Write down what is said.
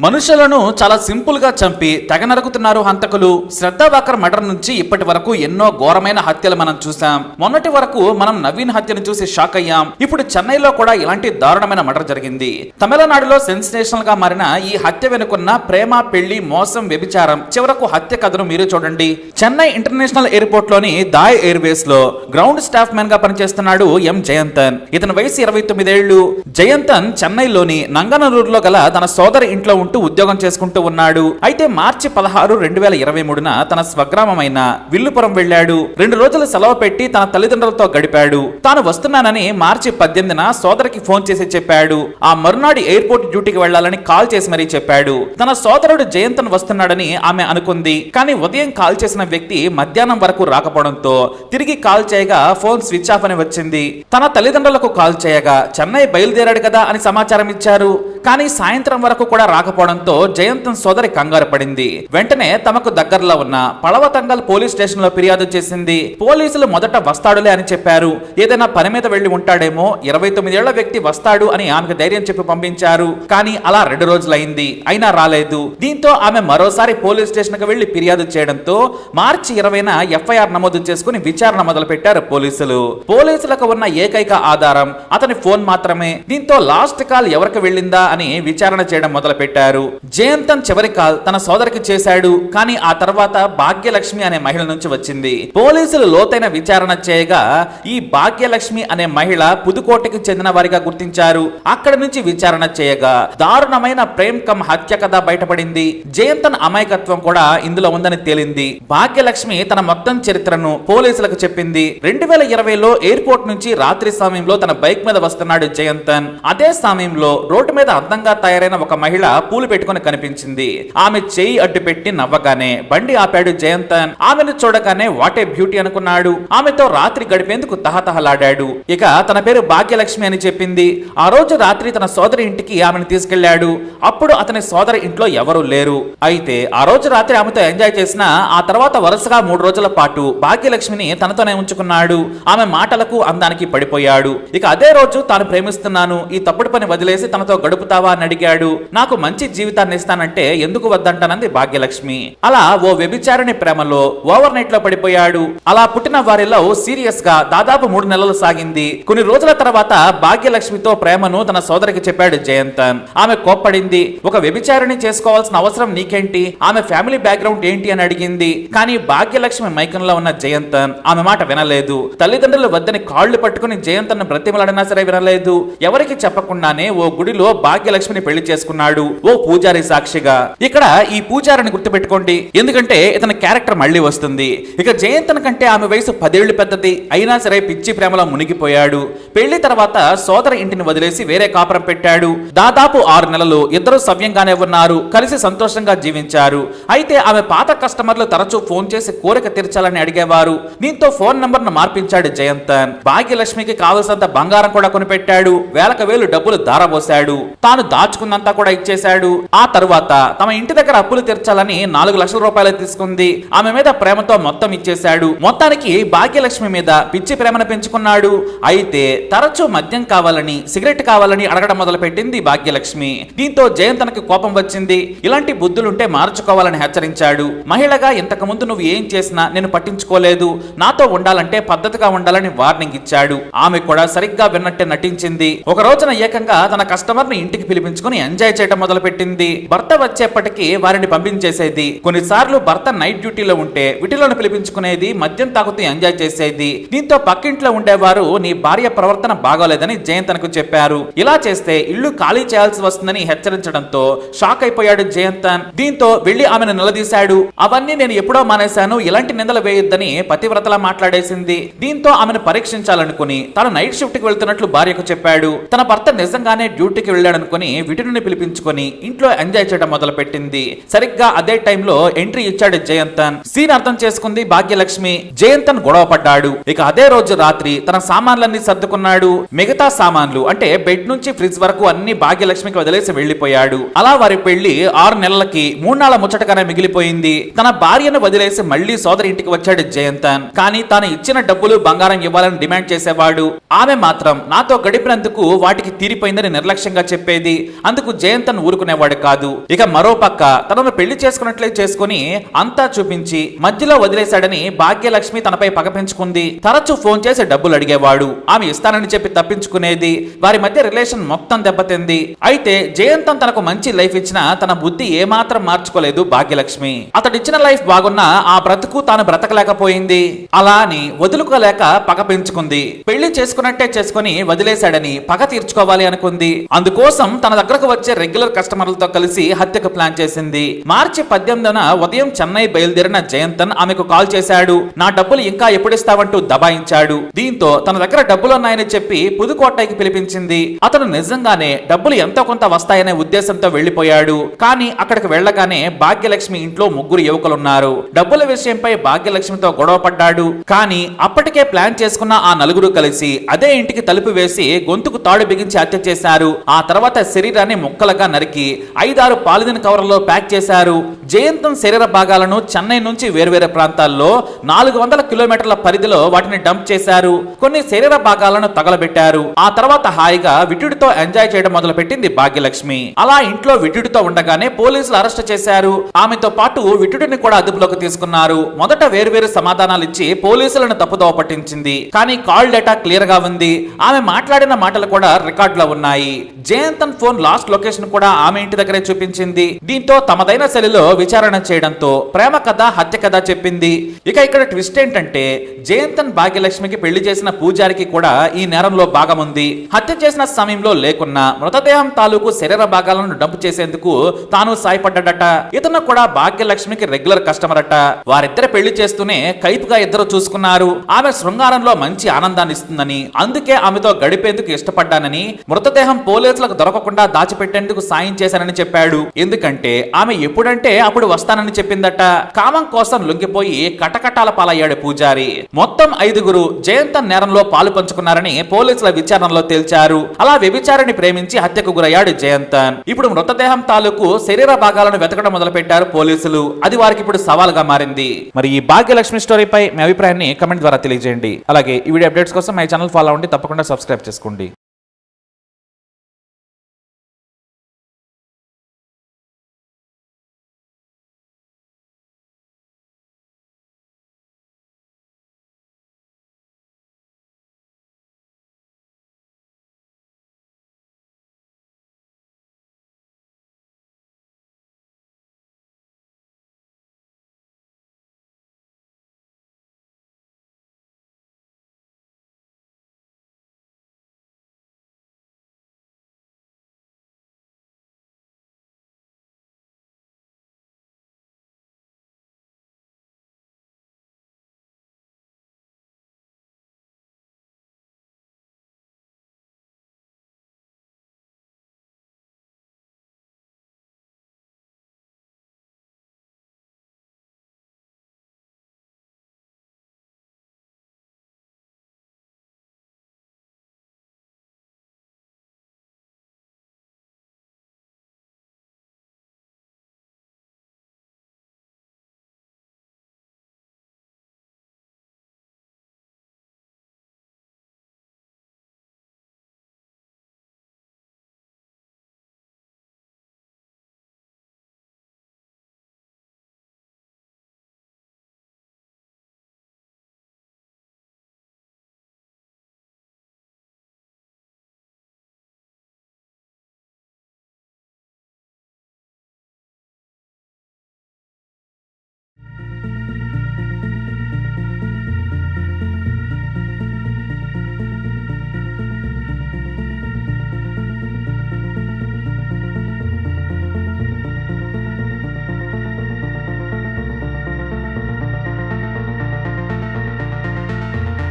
మనుషులను చాలా సింపుల్గా చంపి తెగ నరుకుతున్నారు హంతకులు. శ్రద్ధావాకర్ మర్డర్ నుంచి ఇప్పటి వరకు ఎన్నో ఘోరమైన హత్యలు మనం చూసాం మొన్నటి వరకు మనం నవీన్ హత్యను చూసి షాక్ అయ్యాం. ఇప్పుడు చెన్నైలో కూడా ఇలాంటి దారుణమైన మర్డర్ జరిగింది. తమిళనాడులో సెన్సేషనల్గా మారిన ఈ హత్య వెనుకున్న ప్రేమ పెళ్ళి మోసం వ్యభిచారం చివరకు హత్య కథను మీరు చూడండి. చెన్నై ఇంటర్నేషనల్ ఎయిర్పోర్ట్లోని దాయ్ ఎయిర్వేస్లో గ్రౌండ్ స్టాఫ్ మ్యాన్గా పనిచేస్తున్నాడు ఎం. జయంతన్. ఇతని వయసు ఇరవై తొమ్మిదేళ్ళు. జయంతన్ చెన్నైలోని నంగనూరులో గల తన సోదరి ఇంట్లో ఉంటూ ఉద్యోగం చేసుకుంటూ ఉన్నాడు. అయితే మార్చి పదహారు రెండు వేల ఇరవై మూడున తన స్వగ్రామమైన విల్లుపురం వెళ్ళాడు. రెండు రోజులు సెలవు పెట్టి తన తల్లిదండ్రులతో గడిపాడు. తాను వస్తున్నానని మార్చి పద్దెనిమిదిన సోదరికి ఫోన్ చేసి చెప్పాడు. ఆ మరునాడు ఎయిర్పోర్ట్ డ్యూటీకి వెళ్ళాలని కాల్ చేసి మరీ చెప్పాడు. తన సోదరుడు జయంతన్ వస్తున్నాడని ఆమె అనుకుంది. కానీ ఉదయం కాల్ చేసిన వ్యక్తి మధ్యాహ్నం వరకు రాకపోవడంతో తిరిగి కాల్ చేయగా ఫోన్ స్విచ్ ఆఫ్ అని వచ్చింది. తన తల్లిదండ్రులకు కాల్ చేయగా చెన్నై బయలుదేరాడు కదా అని సమాచారం ఇచ్చారు. కానీ సాయంత్రం వరకు కూడా రాకపోవడంతో జయంతం సోదరి కంగారు పడింది. వెంటనే తమకు దగ్గరలో ఉన్న పళవతంగల్ పోలీస్ స్టేషన్లో ఫిర్యాదు చేసింది. పోలీసులు మొదట వస్తాడులే అని చెప్పారు. ఏదైనా పని మీద వెళ్ళి ఉంటాడేమో ఇరవై తొమ్మిదేళ్ళ వ్యక్తి వస్తాడు అని ఆమెకు ధైర్యం చెప్పి పంపించారు. కానీ అలా రెండు రోజులైంది. అయినా రాలేదు. దీంతో ఆమె మరోసారి పోలీస్ స్టేషన్కు వెళ్ళి ఫిర్యాదు చేయడంతో మార్చి ఇరవైన ఎఫ్ఐఆర్ నమోదు చేసుకుని విచారణ మొదలు పెట్టారు పోలీసులు. పోలీసులకు ఉన్న ఏకైక ఆధారం అతని ఫోన్ మాత్రమే. దీంతో లాస్ట్ కాల్ ఎవరికి వెళ్ళిందా? అని విచారణ చేయడం మొదలు పెట్టారు జయంతన్ చివరి కాల్ తన సోదరికి చేశాడు కానీ ఆ తర్వాత భాగ్యలక్ష్మి అనే మహిళ నుంచి వచ్చింది. పోలీసులు లోతైన విచారణ చేయగా ఈ భాగ్యలక్ష్మి అనే మహిళ పుదుకోటకి చెందిన వారిగా గుర్తించారు. అక్కడ నుంచి విచారణ చేయగా దారుణమైన ప్రేమ్ కమ్ హత్య కథ బయటపడింది. జయంతన్ అమాయకత్వం కూడా ఇందులో ఉందని తేలింది. భాగ్యలక్ష్మి తన మొత్తం చరిత్రను పోలీసులకు చెప్పింది. రెండు వేల ఇరవైలో ఎయిర్పోర్ట్ నుంచి రాత్రి సమయంలో తన బైక్ మీద వస్తున్నాడు జయంతన్ అదే సమయంలో రోడ్డు మీద అందంగా తయారైన ఒక మహిళ పూలు పెట్టుకుని కనిపించింది. ఆమె చేయి అడ్డు పెట్టి నవ్వగానే బండి ఆపాడు జయంతన్ ఆమెను చూడగానే వాటే బ్యూటీ అనుకున్నాడు. ఆమెతో రాత్రి గడిపేందుకు తహతహలాడాడు. ఇక తన పేరు భాగ్యలక్ష్మి అని చెప్పింది. ఆ రోజు రాత్రి తన సోదరి ఇంటికి ఆమెను తీసుకెళ్ళాడు అప్పుడు అతని సోదరి ఇంట్లో ఎవరూ లేరు. అయితే ఆ రోజు రాత్రి ఆమెతో ఎంజాయ్ చేసిన ఆ తర్వాత వరుసగా మూడు రోజుల పాటు భాగ్యలక్ష్మిని తనతోనే ఉంచుకున్నాడు. ఆమె మాటలకు అందానికి పడిపోయాడు. ఇక అదే రోజు తాను ప్రేమిస్తున్నాను. ఈ తప్పుడు పని వదిలేసి తనతో గడుపు గడుపుతావా అని అడిగాడు. నాకు మంచి జీవితాన్ని ఇస్తానంటే ఎందుకు వద్దంటానంది భాగ్యలక్ష్మి. అలా ఓ వ్యభిచారిణి ప్రేమలో ఓవర్ నైట్లో పడిపోయాడు. అలా పుట్టిన వారిలో సీరియస్గా దాదాపు మూడు నెలలు సాగింది. కొన్ని రోజుల తర్వాత భాగ్యలక్ష్మితో ప్రేమను తన సోదరికి చెప్పాడు జయంతన్ ఆమె కోప్పడింది. ఒక వ్యభిచారిణి చేసుకోవాల్సిన అవసరం నీకేంటి? ఆమె ఫ్యామిలీ బ్యాక్గ్రౌండ్ ఏంటి అని అడిగింది. కానీ భాగ్యలక్ష్మి మైకంలో ఉన్న జయంతన్ ఆమె మాట వినలేదు. తల్లిదండ్రులు వద్దని కాళ్ళు పట్టుకుని జయంతన్ బ్రతిమలాడినా సరే వినలేదు. ఎవరికి చెప్పకుండానే ఓ గుడిలో భాగ్యలక్ష్మిని పెళ్ళి చేసుకున్నాడు ఓ పూజారి సాక్షిగా. ఇక్కడ ఈ పూజారిని గుర్తుపెట్టుకోండి. ఎందుకంటే ఇతని క్యారెక్టర్ మళ్ళీ వస్తుంది. ఇక జయంతన్ కంటే ఆమె వయసు పదేళ్ళు పెద్దది. అయినా సరే పిచ్చి ప్రేమలో మునిగిపోయాడు. పెళ్ళి తర్వాత సోదర ఇంటిని వదిలేసి వేరే కాపురం పెట్టాడు. దాదాపు ఆరు నెలలు ఇద్దరు సవ్యంగానే ఉన్నారు. కలిసి సంతోషంగా జీవించారు. అయితే ఆమె పాత కస్టమర్లు తరచూ ఫోన్ చేసి కోరిక తీర్చాలని అడిగేవారు. దీంతో ఫోన్ నంబర్ను మార్పించాడు జయంతన్. భాగ్యలక్ష్మికి కావలసినంత బంగారం కూడా కొనిపెట్టాడు. వేలకు వేలు డబ్బులు దారబోశాడు తాను దాచుకున్నంతా కూడా ఇచ్చేశాడు. ఆ తరువాత తమ ఇంటి దగ్గర అప్పులు తీర్చాలని నాలుగు లక్షల రూపాయలు తీసుకుంది. ఆమె మీద ప్రేమతో మొత్తం ఇచ్చేశాడు. మొత్తానికి భాగ్యలక్ష్మి మీద పిచ్చి ప్రేమను పెంచుకున్నాడు. అయితే తరచూ మద్యం కావాలని సిగరెట్ కావాలని అడగడం మొదలు పెట్టింది భాగ్యలక్ష్మి. దీంతో జయంతనకి కోపం వచ్చింది. ఇలాంటి బుద్ధులుంటే మార్చుకోవాలని హెచ్చరించాడు. మహిళగా ఇంతకు ముందు నువ్వు ఏం చేసినా నేను పట్టించుకోలేదు. నాతో ఉండాలంటే పద్ధతిగా ఉండాలని వార్నింగ్ ఇచ్చాడు. ఆమె కూడా సరిగ్గా విన్నట్టే నటించింది. ఒక రోజున ఏకంగా తన కస్టమర్ని ఇంటికి పిలిపించుకుని ఎంజాయ్ చేయడం మొదలు పెట్టింది భర్త వచ్చేప్పటికి వారిని పంపించేసేది. కొన్నిసార్లు భర్త నైట్ డ్యూటీలో ఉంటే విటిలను పిలిపించుకునేది మద్యం తాగుతూ ఎంజాయ్ చేసేది. దీంతో పక్కింట్లో ఉండేవారు నీ భార్య ప్రవర్తన బాగోలేదని జయంతనకు చెప్పారు. ఇలా చేస్తే ఇల్లు ఖాళీ చేయాల్సి వస్తుందని హెచ్చరించడంతో షాక్ అయిపోయాడు జయంతన్ దీంతో వెళ్ళి ఆమెను నిలదీశాడు. అవన్నీ నేను ఎప్పుడో మానేశాను. ఇలాంటి నిందలు వేయొద్దని పతివ్రతలా మాట్లాడేసింది. దీంతో ఆమెను పరీక్షించాలనుకుని తాను నైట్ షిఫ్ట్కి వెళ్తున్నట్లు భార్యకు చెప్పాడు. తన భర్త నిజంగానే డ్యూటీకి వెళ్ళాడనుకుని విటుని పిలిపించుకొని ఇంట్లో ఎంజాయ్ చేయడం మొదలు పెట్టింది సరిగ్గా అదే టైంలో ఎంట్రీ ఇచ్చాడు జయంతన్. సీన్ అర్థం చేసుకుంది భాగ్యలక్ష్మి. జయంతన్ గొడవ పడ్డాడు. ఇక అదే రోజు రాత్రి తన సామాన్లన్నీ సర్దుకున్నాడు. మిగతా సామాన్లు అంటే బెడ్ నుంచి ఫ్రిడ్జ్ వరకు అన్ని భాగ్యలక్ష్మికి వదిలేసి వెళ్ళిపోయాడు అలా వారి పెళ్ళి ఆరు నెలలకి మూడు నాళ్ళ ముచ్చటగానే మిగిలిపోయింది. తన భార్యను వదిలేసి మళ్ళీ సోదరి ఇంటికి వచ్చాడు జయంతన్. కానీ తాను ఇచ్చిన డబ్బులు బంగారం ఇవ్వాలని డిమాండ్ చేసేవాడు. ఆమె మాత్రం నాతో గడిపినందుకు వాటికి తీరిపోయిందని నిర్లక్ష్యంగా చెప్పి చెప్పేది అందుకు జయంతన్ ఊరుకునేవాడు కాదు. ఇక మరో పక్క తనను పెళ్ళి చేసుకున్నట్లే చేసుకుని అంతా చూపించి మధ్యలో వదిలేశాడని భాగ్యలక్ష్మి తనపై పగ పెంచుకుంది. తరచూ ఫోన్ చేసి డబ్బులు అడిగేవాడు. ఆమె ఇస్తానని చెప్పి తప్పించుకునేది. వారి మధ్య రిలేషన్ మొత్తం దెబ్బతింది. అయితే జయంతన్ తనకు మంచి లైఫ్ ఇచ్చినా తన బుద్ధి ఏమాత్రం మార్చుకోలేదు భాగ్యలక్ష్మి. అతడిచ్చిన లైఫ్ బాగున్నా ఆ బ్రతుకు తాను బ్రతకలేకపోయింది. అలా అని వదులుకోలేక పగ పెంచుకుంది. పెళ్ళి చేసుకున్నట్టే చేసుకుని వదిలేశాడని పగ తీర్చుకోవాలి అనుకుంది. అందుకోసం తన దగ్గరకు వచ్చే రెగ్యులర్ కస్టమర్లతో కలిసి హత్యకు ప్లాన్ చేసింది. మార్చి పద్దెనిమిదిన ఉదయం చెన్నై బయలుదేరిన జయంతన్ ఆమెకు కాల్ చేశాడు. నా డబ్బులు ఇంకా ఎప్పుడిస్తావంటూ దబాయించాడు. దీంతో తన దగ్గర డబ్బులున్నాయని చెప్పి పుదుకోటైకి పిలిపించింది. అతను నిజంగానే డబ్బులు ఎంతో కొంత వస్తాయనే ఉద్దేశంతో వెళ్ళిపోయాడు కానీ అక్కడికి వెళ్ళగానే భాగ్యలక్ష్మి ఇంట్లో ముగ్గురు యువకులున్నారు. డబ్బుల విషయంపై భాగ్యలక్ష్మితో గొడవ పడ్డాడు. కానీ అప్పటికే ప్లాన్ చేసుకున్న ఆ నలుగురు కలిసి అదే ఇంటికి తలుపు వేసి గొంతుకు తాడు బిగించి హత్య చేశారు. ఆ తర్వాత శరీరాన్ని ముక్కలుగా నరికి ఐదారు పాలిథిన్ కవర్లలో ప్యాక్ చేశారు. జయంతం శరీర భాగాలను చెన్నై నుంచి వేర్వేరు ప్రాంతాల్లో నాలుగు వందల కిలోమీటర్ల పరిధిలో వాటిని డంప్ చేశారు. కొన్ని శరీర భాగాలను తగలబెట్టారు. ఆ తర్వాత హాయిగా విటుడితో ఎంజాయ్ చేయడం మొదలు పెట్టింది భాగ్యలక్ష్మి. అలా ఇంట్లో విటుడితో ఉండగానే పోలీసులు అరెస్ట్ చేశారు. ఆమెతో పాటు విటుడిని కూడా అదుపులోకి తీసుకున్నారు. మొదట వేర్వేరు సమాధానాలు ఇచ్చి పోలీసులను తప్పుదోవ పట్టించింది. కానీ కాల్ డేటా క్లియర్గా ఉంది. ఆమె మాట్లాడిన మాటలు కూడా రికార్డులో ఉన్నాయి. జయంత్ జయంతన్ ఫోన్ లాస్ట్ లొకేషన్ కూడా ఆమె ఇంటి దగ్గరే చూపించింది. దీంతో తమదైన శైలిలో విచారణ చేయడంతో ప్రేమ కథ హత్య కథ చెప్పింది. ఇక ఇక్కడ ట్విస్ట్ ఏంటంటే జయంతన్ భాగ్యలక్ష్మికి పెళ్ళి చేసిన పూజారికి కూడా ఈ నేరంలో భాగం ఉంది. హత్య చేసిన సమయంలో లేకున్నా మృతదేహం తాలూకు శరీర భాగాలను డంపు చేసేందుకు తాను సాయపడ్డాడట. ఇతను కూడా భాగ్యలక్ష్మికి రెగ్యులర్ కస్టమర్ అట వారిద్దరు పెళ్ళి చేస్తూనే కైపుగా ఇద్దరు చూసుకున్నారు. ఆమె శృంగారంలో మంచి ఆనందాన్ని ఇస్తుందని అందుకే ఆమెతో గడిపేందుకు ఇష్టపడ్డానని మృతదేహం పోలీసులకు దొరకకుండా దాచిపెట్టేందుకు సాయం చేశానని చెప్పాడు. ఎందుకంటే ఆమె ఎప్పుడంటే అప్పుడు వస్తానని చెప్పిందట. కామం కోసం లొంగిపోయి కటకటాల పాలయ్యాడు పూజారి. మొత్తం ఐదుగురు జయంతన్ నేరంలో పాలు పంచుకున్నారని పోలీసుల విచారణలో తేల్చారు. అలా వ్యభిచారిని ప్రేమించి హత్యకు గురయ్యాడు జయంతన్. ఇప్పుడు మృతదేహం తాలూకు శరీర భాగాలను వెతకడం మొదలుపెట్టారు పోలీసులు. అది వారికి ఇప్పుడు సవాల్గా మారింది. మరి ఈ భాగ్యలక్ష్మి స్టోరీపై మీ అభిప్రాయాన్ని కమెంట్ ద్వారా తెలియజేయండి. అలాగే ఈ వీడియో అప్డేట్స్ కోసం మై ఛానల్ ఫాలో అవ్వండి. తప్పకుండా సబ్స్క్రైబ్ చేసుకోండి.